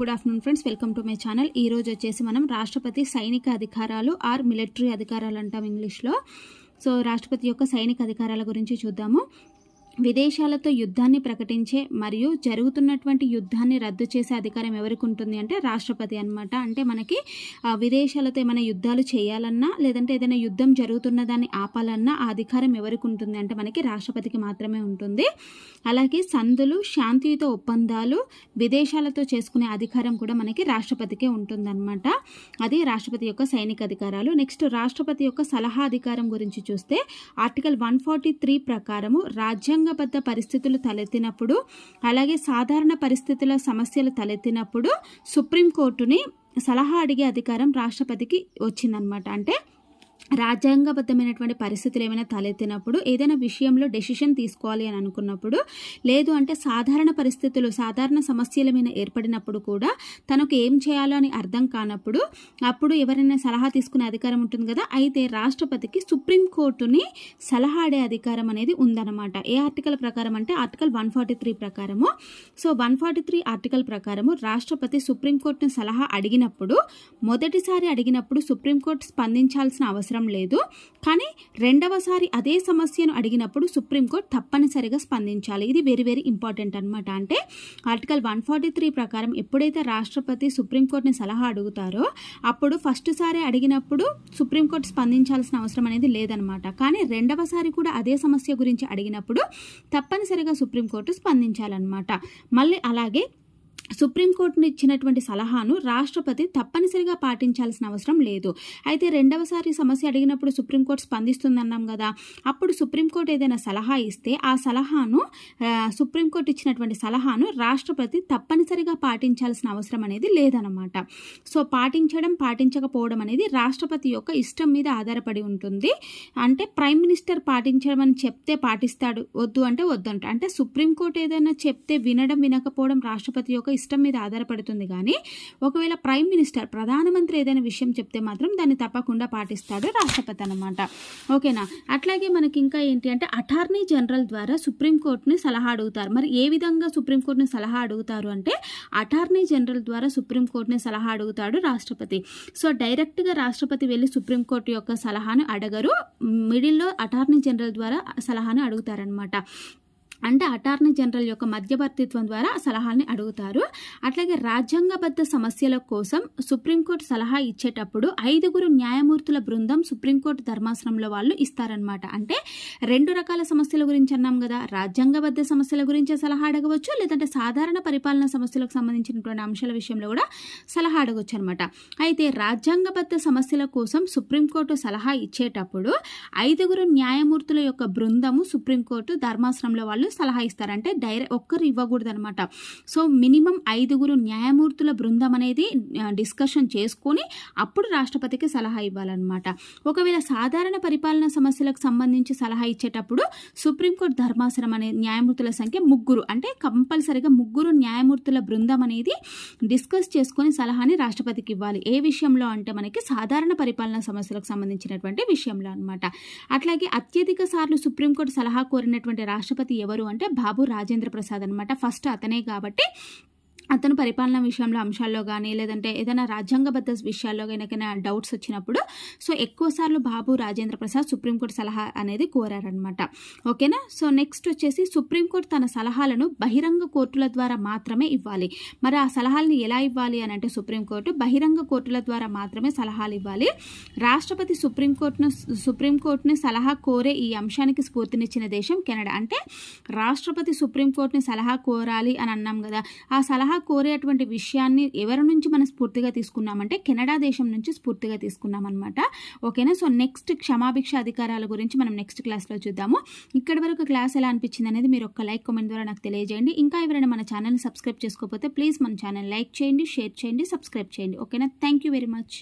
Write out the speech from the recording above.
Good afternoon friends welcome to my channel ఈ రోజు వచ్చేసి మనం రాష్ట్రపతి సైనిక అధికారాలు ఆర్ మిలిటరీ అధికారాలు అంటాం ఇంగ్లీష్లో. సో రాష్ట్రపతి యొక్క సైనిక అధికారాల గురించి చూద్దాము. విదేశాలతో యుద్ధాన్ని ప్రకటించే మరియు జరుగుతున్నటువంటి యుద్ధాన్ని రద్దు చేసే అధికారం ఎవరికి ఉంటుంది అంటే రాష్ట్రపతి అన్నమాట. అంటే మనకి విదేశాలతో ఏమైనా యుద్ధాలు చేయాలన్నా లేదంటే ఏదైనా యుద్ధం జరుగుతున్న దాన్ని ఆపాలన్నా ఆ అధికారం ఎవరికి ఉంటుంది అంటే మనకి రాష్ట్రపతికి మాత్రమే ఉంటుంది. అలాగే సందులు శాంతియుత ఒప్పందాలు విదేశాలతో చేసుకునే అధికారం కూడా మనకి రాష్ట్రపతికే ఉంటుందన్నమాట. అది రాష్ట్రపతి యొక్క సైనిక అధికారాలు. నెక్స్ట్ రాష్ట్రపతి యొక్క సలహా అధికారం గురించి చూస్తే ఆర్టికల్ వన్ ఫార్టీ త్రీ ప్రకారము రాజ్యాంగబద్ధ పరిస్థితులు తలెత్తినప్పుడు అలాగే సాధారణ పరిస్థితుల సమస్యలు తలెత్తినప్పుడు సుప్రీంకోర్టుని సలహా అడిగే అధికారం రాష్ట్రపతికి వచ్చిందనమాట అంటే రాజ్యాంగబద్ధమైనటువంటి పరిస్థితులు ఏమైనా తలెత్తినప్పుడు ఏదైనా విషయంలో డెసిషన్ తీసుకోవాలి అని అనుకున్నప్పుడు లేదు అంటే సాధారణ పరిస్థితులు సాధారణ సమస్యల మీద ఏర్పడినప్పుడు కూడా తనకు ఏం చేయాలో అని అర్థం కానప్పుడు అప్పుడు ఎవరైనా సలహా తీసుకునే అధికారం ఉంటుంది కదా అయితే రాష్ట్రపతికి సుప్రీంకోర్టుని సలహా అడే అధికారం అనేది ఉందన్నమాట. ఏ ఆర్టికల్ ప్రకారం అంటే ఆర్టికల్ వన్ ఫార్టీ త్రీ ప్రకారము. So one forty three article ప్రకారము రాష్ట్రపతి సుప్రీంకోర్టును సలహా అడిగినప్పుడు మొదటిసారి అడిగినప్పుడు సుప్రీంకోర్టు స్పందించాల్సిన అవసరం లేదు. కానీ రెండవసారి అదే సమస్యను అడిగినప్పుడు సుప్రీంకోర్టు తప్పనిసరిగా స్పందించాలి. ఇది వెరీ వెరీ ఇంపార్టెంట్ అనమాట అంటే ఆర్టికల్ వన్ ఫార్టీ త్రీ ప్రకారం ఎప్పుడైతే రాష్ట్రపతి సుప్రీంకోర్టుని సలహా అడుగుతారో అప్పుడు ఫస్ట్ సారి అడిగినప్పుడు సుప్రీంకోర్టు స్పందించాల్సిన అవసరం అనేది లేదనమాట కానీ రెండవసారి కూడా అదే సమస్య గురించి అడిగినప్పుడు తప్పనిసరిగా సుప్రీంకోర్టు స్పందించాలన్నమాట. మళ్ళీ అలాగే సుప్రీంకోర్టును ఇచ్చినటువంటి సలహాను రాష్ట్రపతి తప్పనిసరిగా పాటించాల్సిన అవసరం లేదు. అయితే రెండవసారి సమస్య అడిగినప్పుడు సుప్రీంకోర్టు స్పందిస్తుందన్నాం కదా. అప్పుడు సుప్రీంకోర్టు ఏదైనా సలహా ఇస్తే ఆ సలహాను సుప్రీంకోర్టు ఇచ్చినటువంటి సలహాను రాష్ట్రపతి తప్పనిసరిగా పాటించాల్సిన అవసరం అనేది లేదనమాట సో పాటించడం పాటించకపోవడం అనేది రాష్ట్రపతి యొక్క ఇష్టం మీద ఆధారపడి ఉంటుంది. అంటే ప్రైమ్ మినిస్టర్ పాటించడం అని చెప్తే పాటిస్తాడు వద్దు అంటే వద్దంట. అంటే సుప్రీంకోర్టు ఏదైనా చెప్తే వినడం వినకపోవడం రాష్ట్రపతి యొక్క ఇష్టం మీద ఆధారపడుతుంది కానీ ఒకవేళ ప్రైమ్ మినిస్టర్ ప్రధానమంత్రి ఏదైనా విషయం చెప్తే మాత్రం దాన్ని తప్పకుండా పాటిస్తాడు రాష్ట్రపతి అనమాట ఓకేనా? అట్లాగే మనకి ఇంకా ఏంటి అంటే అటార్నీ జనరల్ ద్వారా సుప్రీంకోర్టుని సలహా అడుగుతారు. మరి ఏ విధంగా సుప్రీంకోర్టుని సలహా అడుగుతారు అంటే అటార్నీ జనరల్ ద్వారా సుప్రీంకోర్టుని సలహా అడుగుతాడు రాష్ట్రపతి. సో డైరెక్ట్గా రాష్ట్రపతి వెళ్ళి సుప్రీంకోర్టు యొక్క సలహాను అడగరు. మిడిల్లో అటార్నీ జనరల్ ద్వారా సలహాను అడుగుతారనమాట అంటే అటార్నీ జనరల్ యొక్క మధ్యవర్తిత్వం ద్వారా సలహాల్ని అడుగుతారు. అట్లాగే రాజ్యాంగబద్ధ సమస్యల కోసం సుప్రీంకోర్టు సలహా ఇచ్చేటప్పుడు ఐదుగురు న్యాయమూర్తుల బృందం సుప్రీంకోర్టు ధర్మాసనంలో వాళ్ళు ఇస్తారనమాట అంటే రెండు రకాల సమస్యల గురించి అన్నాం కదా. రాజ్యాంగబద్ధ సమస్యల గురించి సలహా అడగవచ్చు లేదంటే సాధారణ పరిపాలన సమస్యలకు సంబంధించినటువంటి అంశాల విషయంలో కూడా సలహా అడగవచ్చు అనమాట అయితే రాజ్యాంగబద్ధ సమస్యల కోసం సుప్రీంకోర్టు సలహా ఇచ్చేటప్పుడు ఐదుగురు న్యాయమూర్తుల యొక్క బృందము సుప్రీంకోర్టు ధర్మాసనంలో వాళ్ళు సలహా ఇస్తారు అంటే డైరెక్ట్ ఒక్కరు ఇవ్వకూడదు అనమాట సో మినిమం ఐదుగురు న్యాయమూర్తుల బృందం అనేది డిస్కషన్ చేసుకొని అప్పుడు రాష్ట్రపతికి సలహా ఇవ్వాలన్నమాట. ఒకవేళ సాధారణ పరిపాలన సమస్యలకు సంబంధించి సలహా ఇచ్చేటప్పుడు సుప్రీంకోర్టు ధర్మాసనం అనే న్యాయమూర్తుల సంఖ్య ముగ్గురు. అంటే కంపల్సరిగా ముగ్గురు న్యాయమూర్తుల బృందం అనేది డిస్కస్ చేసుకొని సలహాని రాష్ట్రపతికి ఇవ్వాలి. ఏ విషయంలో అంటే మనకి సాధారణ పరిపాలన సమస్యలకు సంబంధించినటువంటి విషయంలో అనమాట అట్లాగే అత్యధిక సార్లు సుప్రీంకోర్టు సలహా కోరినటువంటి రాష్ట్రపతి ఎవరు అంటే బాబు రాజేంద్ర ప్రసాద్ అనమాట ఫస్ట్ అతనే కాబట్టి అతను పరిపాలన విషయంలో అంశాల్లో కానీ లేదంటే ఏదైనా రాజ్యాంగబద్ధ విషయాల్లో కనుక డౌట్స్ వచ్చినప్పుడు సో ఎక్కువ సార్లు బాబు రాజేంద్ర ప్రసాద్ సుప్రీంకోర్టు సలహా అనేది కోరారనమాట ఓకేనా? సో నెక్స్ట్ వచ్చేసి సుప్రీంకోర్టు తన సలహాలను బహిరంగ కోర్టుల ద్వారా మాత్రమే ఇవ్వాలి. మరి ఆ సలహాలను ఎలా ఇవ్వాలి అని అంటే సుప్రీంకోర్టు బహిరంగ కోర్టుల ద్వారా మాత్రమే సలహాలు ఇవ్వాలి. రాష్ట్రపతి సుప్రీంకోర్టును సుప్రీంకోర్టుని సలహా కోరే ఈ అంశానికి స్ఫూర్తినిచ్చిన దేశం కెనడా. అంటే రాష్ట్రపతి సుప్రీంకోర్టుని సలహా కోరాలి అని అన్నాం కదా ఆ సలహా కోరేటువంటి విషయాన్ని ఎవరి నుంచి మనం స్ఫూర్తిగా తీసుకున్నామంటే కెనడా దేశం నుంచి స్ఫూర్తిగా తీసుకున్నాం అనమాట ఓకేనా? సో నెక్స్ట్ క్షమాభిక్ష అధికారాల గురించి మనం నెక్స్ట్ క్లాస్లో చూద్దాము. ఇక్కడి వరకు క్లాస్ ఎలా అనిపించింది అనేది మీరు ఒక లైక్ కామెంట్ ద్వారా నాకు తెలియజేయండి. ఇంకా ఎవరైనా మన ఛానల్ని సబ్స్క్రైబ్ చేసుకోకపోతే ప్లీజ్ మన ఛానల్ లైక్ చేయండి షేర్ చేయండి సబ్స్క్రైబ్ చేయండి. ఓకేనా? Thank you very much